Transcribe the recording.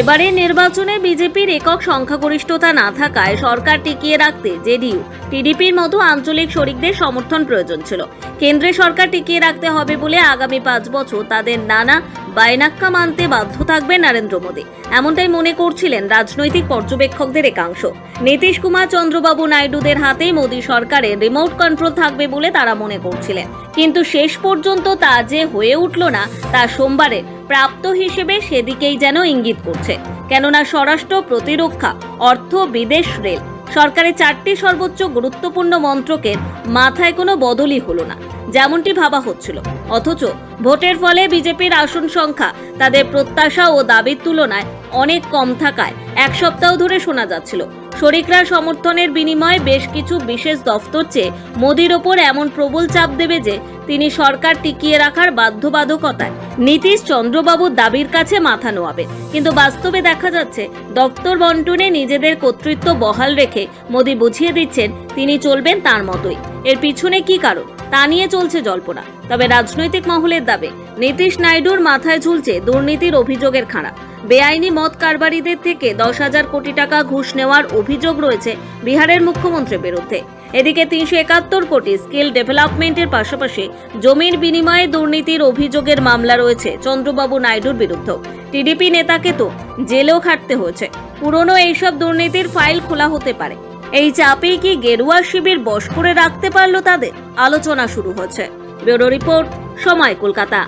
এবারে নির্বাচনে বিজেপির একক সংখ্যাগরিষ্ঠতা না থাকায় সরকার টিকিয়ে রাখতে জেডিইউ, টিডিপির মতো আঞ্চলিক শরিকদের সমর্থন প্রয়োজন ছিল। কেন্দ্রে সরকার টিকিয়ে রাখতে হবে বলে আগামী পাঁচ বছর তাদের নানা বায়নাক্কা মানতে বাধ্য থাকবে নরেন্দ্র মোদী। এমনটাই মনে করছিলেন রাজনৈতিক পর্যবেক্ষকদের একাংশ। নীতিশ কুমার, চন্দ্রবাবু নাইডুদের হাতেই মোদী সরকারের রিমোট কন্ট্রোল থাকবে বলে তারা মনে করছিলেন। কিন্তু শেষ পর্যন্ত তা যে হয়ে উঠল না, তা সোমবারে প্রাপ্ত হিসেবে সেদিকেই যেন ইঙ্গিত করছে। কেননা স্বরাষ্ট্র প্রতিরক্ষা, অর্থ, বিদেশ, রেল সরকারের চারটি সর্বোচ্চ গুরুত্বপূর্ণ মন্ত্রকের মাথায় কোনো বদলই হলো না, যেমনটি ভাবা হচ্ছিল। অথচ ভোটের ফলে বিজেপির আসন সংখ্যা তাদের প্রত্যাশা ও দাবির তুলনায় অনেক কম থাকায় এক সপ্তাহ ধরে শোনা যাচ্ছিল। শরিকরা সমর্থনের বিনিময়ে বেশ কিছু বিশেষ দফতর চেয়ে মোদির ওপর এমন প্রবল চাপ দেবে যে তিনি সরকার টিকিয়ে রাখার বাধ্যবাধকতায়। নীতিশ চন্দ্রবাবুর দাবির কাছে মাথা নোয়াবে। কিন্তু বাস্তবে দেখা যাচ্ছে দপ্তর বন্টনে নিজেদের কর্তৃত্ব বহাল রেখে মোদি বুঝিয়ে দিচ্ছেন তিনি চলবেন তার মতোই। এর পিছনে কি কারণ? তা নিয়ে চলছে জল্পনা। তবে রাজনৈতিক মহলের দাবে, নীতিশ নাইডুর মাথায় ঝুলছে দুর্নীতির অভিযোগের খাড়া। বেআইনি মদ কারবারিদের থেকে দশ হাজার কোটি টাকা ঘুষ নেওয়ার অভিযোগ রয়েছে বিহারের মুখ্যমন্ত্রীর বিরুদ্ধে। এদিকে তিনশো একাত্তর কোটি স্কিল ডেভেলপমেন্টের পাশাপাশি জমির বিনিময়ে দুর্নীতির অভিযোগের মামলা রয়েছে চন্দ্রবাবু নাইডুর বিরুদ্ধেও। টিডিপি নেতাকে তো জেলেও খাটতে হয়েছে। পুরনো এইসব দুর্নীতির ফাইল খোলা হতে পারে। এই চাপেই কি গেরুয়া শিবির বশ করে রাখতে পারল তাদের? আলোচনা শুরু হচ্ছে ব্যুরো রিপোর্ট সময় কলকাতা।